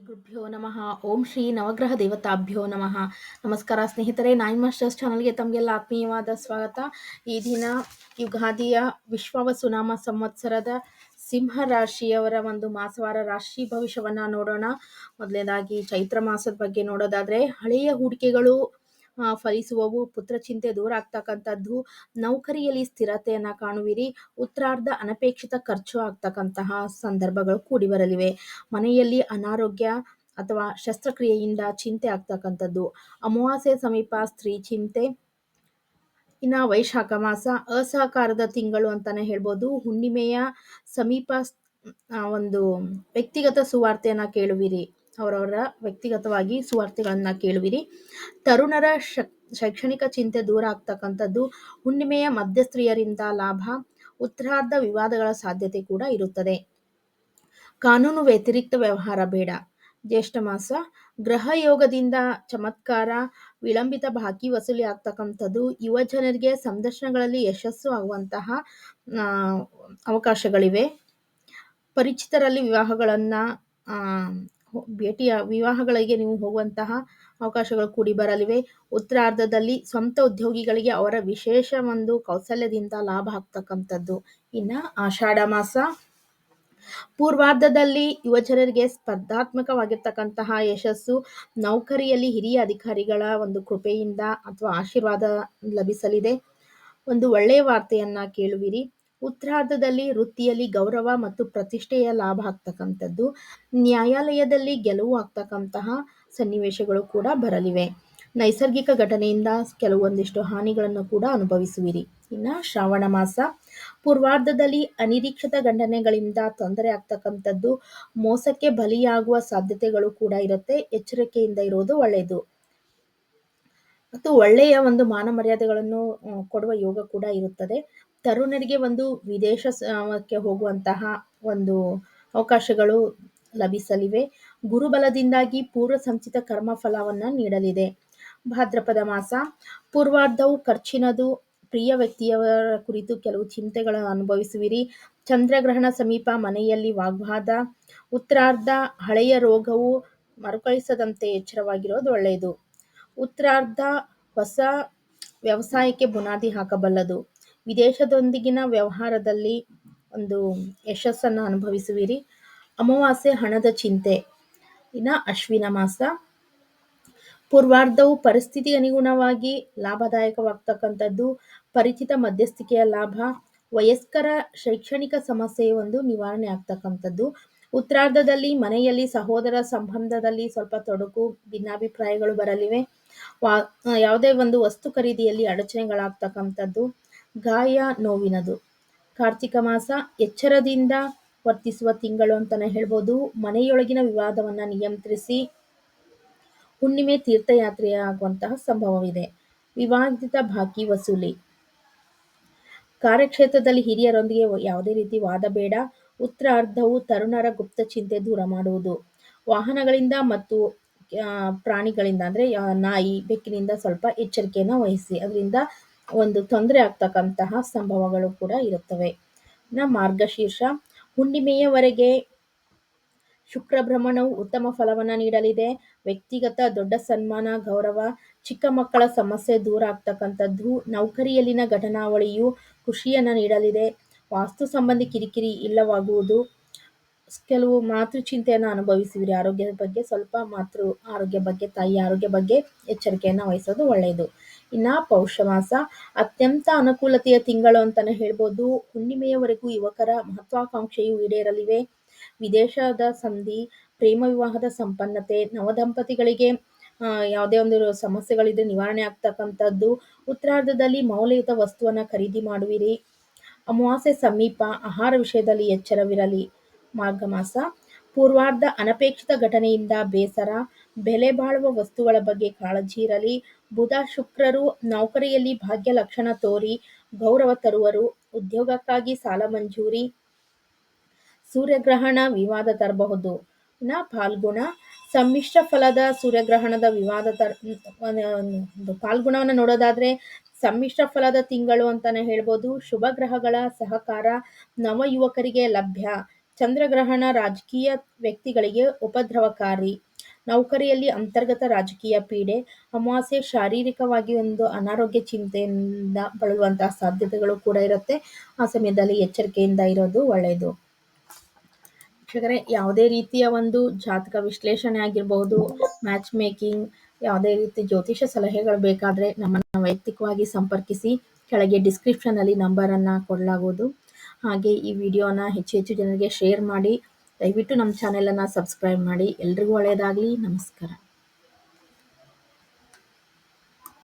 ಗುರುಭ್ಯೋ ನಮಃ. ಓಂ ಶ್ರೀ ನವಗ್ರಹ ದೇವತಾಭ್ಯೋ ನಮಃ. ನಮಸ್ಕಾರ ಸ್ನೇಹಿತರೆ ನೈನ್ ಮಾಸ್ಟರ್ಸ್ ಚಾನಲ್ಗೆ ತಮಗೆಲ್ಲ ಆತ್ಮೀಯವಾದ ಸ್ವಾಗತ. ಈ ದಿನ ಯುಗಾದಿಯ ವಿಶ್ವವಸುನಾಮ ಸಂವತ್ಸರದ ಸಿಂಹ ರಾಶಿಯವರ ಒಂದು ಮಾಸವಾರ ರಾಶಿ ಭವಿಷ್ಯವನ್ನು ನೋಡೋಣ. ಮೊದಲನೇದಾಗಿ ಚೈತ್ರ ಮಾಸದ ಬಗ್ಗೆ ನೋಡೋದಾದರೆ ಹಳೆಯ ಹೂಡಿಕೆಗಳು ಫಲಿಸುವವು ಪುತ್ರ ಚಿಂತೆ ದೂರ ಆಗ್ತಕ್ಕಂಥದ್ದು ನೌಕರಿಯಲ್ಲಿ ಸ್ಥಿರತೆಯನ್ನ ಕಾಣುವಿರಿ. ಉತ್ತರಾರ್ಧ ಅನಪೇಕ್ಷಿತ ಖರ್ಚು ಆಗ್ತಕ್ಕಂತಹ ಸಂದರ್ಭಗಳು ಕೂಡಿ ಬರಲಿವೆ. ಮನೆಯಲ್ಲಿ ಅನಾರೋಗ್ಯ ಅಥವಾ ಶಸ್ತ್ರಕ್ರಿಯೆಯಿಂದ ಚಿಂತೆ ಆಗ್ತಕ್ಕಂಥದ್ದು. ಅಮಾವಾಸ್ಯೆ ಸಮೀಪ ಸ್ತ್ರೀ ಚಿಂತೆ. ಇನ್ನ ವೈಶಾಖ ಮಾಸ. ಅಸಹಕಾರದ ತಿಂಗಳು ಅಂತಾನೆ ಹೇಳ್ಬೋದು. ಹುಣ್ಣಿಮೆಯ ಸಮೀಪ ಒಂದು ವ್ಯಕ್ತಿಗತ ಸುವಾರ್ತೆಯನ್ನ ಕೇಳುವಿರಿ. ಅವರವರ ವ್ಯಕ್ತಿಗತವಾಗಿ ಸುವಾರ್ತೆಗಳನ್ನ ಕೇಳುವಿರಿ. ತರುಣರ ಶಕ್, ಶೈಕ್ಷಣಿಕ ಚಿಂತೆ ದೂರ ಆಗ್ತಕ್ಕಂಥದ್ದು ಹುಣ್ಣಿಮೆಯ ಮಧ್ಯಸ್ತ್ರೀಯರಿಂದ ಲಾಭ ಉತ್ತರಾರ್ಧ ವಿವಾದಗಳ ಸಾಧ್ಯತೆ ಕೂಡ ಇರುತ್ತದೆ. ಕಾನೂನು ವ್ಯತಿರಿಕ್ತ ವ್ಯವಹಾರ ಬೇಡ. ಜ್ಯೇಷ್ಠ ಮಾಸ, ಗ್ರಹ ಯೋಗದಿಂದ ಚಮತ್ಕಾರ, ವಿಳಂಬಿತ ಬಾಕಿ ವಸೂಲಿ ಆಗ್ತಕ್ಕಂಥದ್ದು ಯುವ ಜನರಿಗೆ ಸಂದರ್ಶನಗಳಲ್ಲಿ ಯಶಸ್ಸು ಆಗುವಂತಹ ಅವಕಾಶಗಳಿವೆ. ಪರಿಚಿತರಲ್ಲಿ ವಿವಾಹಗಳನ್ನ ಭೇಟಿಯ ವಿವಾಹಗಳಿಗೆ ನೀವು ಹೋಗುವಂತಹ ಅವಕಾಶಗಳು ಕೂಡಿ ಬರಲಿವೆ. ಉತ್ತರಾರ್ಧದಲ್ಲಿ ಸ್ವಂತ ಉದ್ಯೋಗಿಗಳಿಗೆ ಅವರ ವಿಶೇಷ ಒಂದು ಕೌಶಲ್ಯದಿಂದ ಲಾಭ ಆಗ್ತಕ್ಕಂಥದ್ದು. ಇನ್ನ ಆಷಾಢ ಮಾಸ. ಪೂರ್ವಾರ್ಧದಲ್ಲಿ ಯುವಜನರಿಗೆ ಸ್ಪರ್ಧಾತ್ಮಕವಾಗಿರ್ತಕ್ಕಂತಹ ಯಶಸ್ಸು. ನೌಕರಿಯಲ್ಲಿ ಹಿರಿಯ ಅಧಿಕಾರಿಗಳ ಒಂದು ಕೃಪೆಯಿಂದ ಅಥವಾ ಆಶೀರ್ವಾದ ಲಭಿಸಲಿದೆ. ಒಂದು ಒಳ್ಳೆಯ ವಾರ್ತೆಯನ್ನ ಕೇಳುವಿರಿ. ಉತ್ತರಾರ್ಧದಲ್ಲಿ ವೃತ್ತಿಯಲ್ಲಿ ಗೌರವ ಮತ್ತು ಪ್ರತಿಷ್ಠೆಯ ಲಾಭ ಆಗ್ತಕ್ಕಂಥದ್ದು. ನ್ಯಾಯಾಲಯದಲ್ಲಿ ಗೆಲುವು ಆಗ್ತಕ್ಕಂತಹ ಸನ್ನಿವೇಶಗಳು ಕೂಡ ಬರಲಿವೆ. ನೈಸರ್ಗಿಕ ಘಟನೆಯಿಂದ ಕೆಲವೊಂದಿಷ್ಟು ಹಾನಿಗಳನ್ನು ಕೂಡ ಅನುಭವಿಸುವಿರಿ. ಇನ್ನು ಶ್ರಾವಣ ಮಾಸ. ಪೂರ್ವಾರ್ಧದಲ್ಲಿ ಅನಿರೀಕ್ಷಿತ ಘಟನೆಗಳಿಂದ ತೊಂದರೆ ಆಗ್ತಕ್ಕಂಥದ್ದು ಮೋಸಕ್ಕೆ ಬಲಿಯಾಗುವ ಸಾಧ್ಯತೆಗಳು ಕೂಡ ಇರುತ್ತೆ. ಎಚ್ಚರಿಕೆಯಿಂದ ಇರೋದು ಒಳ್ಳೆಯದು. ಮತ್ತು ಒಳ್ಳೆಯ ಒಂದು ಮಾನ ಮರ್ಯಾದೆಗಳನ್ನು ಕೊಡುವ ಯೋಗ ಕೂಡ ಇರುತ್ತದೆ. ತರುಣರಿಗೆ ಒಂದು ವಿದೇಶಕ್ಕೆ ಹೋಗುವಂತಹ ಒಂದು ಅವಕಾಶಗಳು ಲಭಿಸಲಿವೆ. ಗುರುಬಲದಿಂದಾಗಿ ಪೂರ್ವ ಸಂಚಿತ ಕರ್ಮ ಫಲವನ್ನು ನೀಡಲಿದೆ. ಭಾದ್ರಪದ ಮಾಸ, ಪೂರ್ವಾರ್ಧವು ಖರ್ಚಿನದು ಪ್ರಿಯ ವ್ಯಕ್ತಿಯವರ ಕುರಿತು ಕೆಲವು ಚಿಂತೆಗಳನ್ನು ಅನುಭವಿಸುವಿರಿ. ಚಂದ್ರಗ್ರಹಣ ಸಮೀಪ ಮನೆಯಲ್ಲಿ ವಾಗ್ವಾದ. ಉತ್ತರಾರ್ಧ ಹಳೆಯ ರೋಗವು ಮರುಕಳಿಸದಂತೆ ಎಚ್ಚರವಾಗಿರೋದು ಒಳ್ಳೆಯದು. ಉತ್ತರಾರ್ಧ ಹೊಸ ವ್ಯವಸಾಯಕ್ಕೆ ಬುನಾದಿ ಹಾಕಬಲ್ಲದು. ವಿದೇಶದೊಂದಿಗಿನ ವ್ಯವಹಾರದಲ್ಲಿ ಒಂದು ಯಶಸ್ಸನ್ನು ಅನುಭವಿಸುವಿರಿ. ಅಮಾವಾಸ್ಯೆ ಹಣದ ಚಿಂತೆ. ಇನ್ನ ಅಶ್ವಿನ ಮಾಸ. ಪೂರ್ವಾರ್ಧವು ಪರಿಸ್ಥಿತಿ ಅನುಗುಣವಾಗಿ ಲಾಭದಾಯಕವಾಗ್ತಕ್ಕಂಥದ್ದು. ಪರಿಚಿತ ಮಧ್ಯಸ್ಥಿಕೆಯ ಲಾಭ. ವಯಸ್ಕರ ಶೈಕ್ಷಣಿಕ ಸಮಸ್ಯೆ ಒಂದು ನಿವಾರಣೆ ಆಗ್ತಕ್ಕಂಥದ್ದು. ಉತ್ತರಾರ್ಧದಲ್ಲಿ ಮನೆಯಲ್ಲಿ ಸಹೋದರ ಸಂಬಂಧದಲ್ಲಿ ಸ್ವಲ್ಪ ತೊಡಕು, ಭಿನ್ನಾಭಿಪ್ರಾಯಗಳು ಬರಲಿವೆ. ವಾ ಯಾವುದೇ ಒಂದು ವಸ್ತು ಖರೀದಿಯಲ್ಲಿ ಅಡಚಣೆಗಳಾಗ್ತಕ್ಕಂಥದ್ದು ಗಾಯ ನೋವಿನದು. ಕಾರ್ತಿಕ ಮಾಸ ಎಚ್ಚರದಿಂದ ವರ್ತಿಸುವ ತಿಂಗಳು ಅಂತಾನೆ ಹೇಳ್ಬೋದು. ಮನೆಯೊಳಗಿನ ವಿವಾದವನ್ನ ನಿಯಂತ್ರಿಸಿ ಹುಣ್ಣಿಮೆ ತೀರ್ಥಯಾತ್ರೆಯಾಗುವಂತಹ ಸಂಭವವಿದೆ. ವಿವಾದಿತ ಬಾಕಿ ವಸೂಲಿ. ಕಾರ್ಯಕ್ಷೇತ್ರದಲ್ಲಿ ಹಿರಿಯರೊಂದಿಗೆ ಯಾವುದೇ ರೀತಿ ವಾದ ಬೇಡ. ಉತ್ತರಾರ್ಧವು ತರುಣರ ಗುಪ್ತ ಚಿಂತೆ ದೂರ ಮಾಡುವುದು. ವಾಹನಗಳಿಂದ ಮತ್ತು ಪ್ರಾಣಿಗಳಿಂದ ಅಂದರೆ ನಾಯಿ ಬೆಕ್ಕಿನಿಂದ ಸ್ವಲ್ಪ ಎಚ್ಚರಿಕೆಯನ್ನು ವಹಿಸಿ. ಅದರಿಂದ ಒಂದು ತೊಂದರೆ ಆಗ್ತಕ್ಕಂತಹ ಸಂಭವಗಳು ಕೂಡ ಇರುತ್ತವೆ. ನ ಮಾರ್ಗಶೀರ್ಷ, ಹುಣ್ಣಿಮೆಯವರೆಗೆ ಶುಕ್ರ ಭ್ರಮಣವು ಉತ್ತಮ ಫಲವನ್ನ ನೀಡಲಿದೆ. ವ್ಯಕ್ತಿಗತ ದೊಡ್ಡ ಸನ್ಮಾನ, ಗೌರವ, ಚಿಕ್ಕ ಮಕ್ಕಳ ಸಮಸ್ಯೆ ದೂರ ಆಗ್ತಕ್ಕಂಥದ್ದು, ನೌಕರಿಯಲ್ಲಿನ ಘಟನಾವಳಿಯು ಖುಷಿಯನ್ನ ನೀಡಲಿದೆ. ವಾಸ್ತು ಸಂಬಂಧಿ ಕಿರಿಕಿರಿ ಇಲ್ಲವಾಗುವುದು ಕೆಲವು ಮಾತೃ ಚಿಂತೆಯನ್ನು ಅನುಭವಿಸಿದ್ರಿ. ಆರೋಗ್ಯದ ಬಗ್ಗೆ ಸ್ವಲ್ಪ ಮಾತೃ ಆರೋಗ್ಯ ಬಗ್ಗೆ ತಾಯಿ ಆರೋಗ್ಯ ಬಗ್ಗೆ ಎಚ್ಚರಿಕೆಯನ್ನು ವಹಿಸೋದು ಒಳ್ಳೆಯದು. ಇನ್ನು ಪೌಷ ಮಾಸ ಅತ್ಯಂತ ಅನುಕೂಲತೆಯ ತಿಂಗಳು ಅಂತಲೇ ಹೇಳ್ಬೋದು. ಹುಣ್ಣಿಮೆಯವರೆಗೂ ಯುವಕರ ಮಹತ್ವಾಕಾಂಕ್ಷೆಯು ಈಡೇರಲಿವೆ. ವಿದೇಶದ ಸಂಧಿ ಪ್ರೇಮ ವಿವಾಹದ ಸಂಪನ್ನತೆ ನವದಂಪತಿಗಳಿಗೆ ಆ, ಯಾವುದೇ ಒಂದು ಸಮಸ್ಯೆಗಳಿದ್ರೆ ನಿವಾರಣೆ ಆಗ್ತಕ್ಕಂಥದ್ದು. ಉತ್ತರಾರ್ಧದಲ್ಲಿ ಮೌಲ್ಯಯುತ ವಸ್ತುವನ್ನ ಖರೀದಿ ಮಾಡುವಿರಿ. ಅಮಾವಾಸ್ಯೆ ಸಮೀಪ ಆಹಾರ ವಿಷಯದಲ್ಲಿ ಎಚ್ಚರವಿರಲಿ. ಮಾರ್ಗ ಮಾಸ ಪೂರ್ವಾರ್ಧ ಅನಪೇಕ್ಷಿತ ಘಟನೆಯಿಂದ ಬೇಸರ, ಬೆಲೆ ಬಾಳುವ ವಸ್ತುಗಳ ಬಗ್ಗೆ ಕಾಳಜಿ ಇರಲಿ, ಬುಧ ಶುಕ್ರರು ನೌಕರಿಯಲ್ಲಿ ಭಾಗ್ಯ ಲಕ್ಷಣ ತೋರಿ, ಗೌರವ ತರುವರು, ಉದ್ಯೋಗಕ್ಕಾಗಿ ಸಾಲ ಮಂಜೂರಿ, ಸೂರ್ಯಗ್ರಹಣ ವಿವಾದ ತರಬಹುದು. ನ ಫಾಲ್ಗುಣ ಸಮ್ಮಿಶ್ರ ಫಲದ ಸೂರ್ಯಗ್ರಹಣದ ವಿವಾದ ತರ ಒಂದು ಫಾಲ್ಗುಣವನ್ನು ನೋಡೋದಾದ್ರೆ ಸಮ್ಮಿಶ್ರ ಫಲದ ತಿಂಗಳು ಅಂತಾನೆ ಹೇಳ್ಬೋದು. ಶುಭ ಗ್ರಹಗಳ ಸಹಕಾರ ನವ ಯುವಕರಿಗೆ ಲಭ್ಯ. ಚಂದ್ರಗ್ರಹಣ ರಾಜಕೀಯ ವ್ಯಕ್ತಿಗಳಿಗೆ ಉಪದ್ರವಕಾರಿ. ನೌಕರಿಯಲ್ಲಿ ಅಂತರ್ಗತ ರಾಜಕೀಯ ಪೀಡೆ, ಅಮಾವಾಸ್ಯೆ ಶಾರೀರಿಕವಾಗಿ ಒಂದು ಅನಾರೋಗ್ಯ ಚಿಂತೆಯಿಂದ ಬಳಲುವಂತಹ ಸಾಧ್ಯತೆಗಳು ಕೂಡ ಇರುತ್ತೆ. ಆ ಸಮಯದಲ್ಲಿ ಎಚ್ಚರಿಕೆಯಿಂದ ಇರೋದು ಒಳ್ಳೆಯದು ವೀಕ್ಷಕರೇ, ಯಾವುದೇ ರೀತಿಯ ಒಂದು ಜಾತಕ ವಿಶ್ಲೇಷಣೆ ಆಗಿರಬಹುದು ಮ್ಯಾಚ್ ಮೇಕಿಂಗ್ ಯಾವುದೇ ರೀತಿ ಜ್ಯೋತಿಷ ಸಲಹೆಗಳು ಬೇಕಾದರೆ ನಮ್ಮನ್ನು ವೈಯಕ್ತಿಕವಾಗಿ ಸಂಪರ್ಕಿಸಿ. ಕೆಳಗೆ ಡಿಸ್ಕ್ರಿಪ್ಷನಲ್ಲಿ ನಂಬರನ್ನು ಕೊಡಲಾಗುವುದು ಹಾಗೆ ಈ ವಿಡಿಯೋನ ಹೆಚ್ಚು ಹೆಚ್ಚು ಜನರಿಗೆ ಶೇರ್ ಮಾಡಿ, ದಯವಿಟ್ಟು ನಮ್ಮ ಚಾನೆಲನ್ನು ಸಬ್ಸ್ಕ್ರೈಬ್ ಮಾಡಿ. ಎಲ್ರಿಗೂ ಒಳ್ಳೆಯದಾಗಲಿ ನಮಸ್ಕಾರ.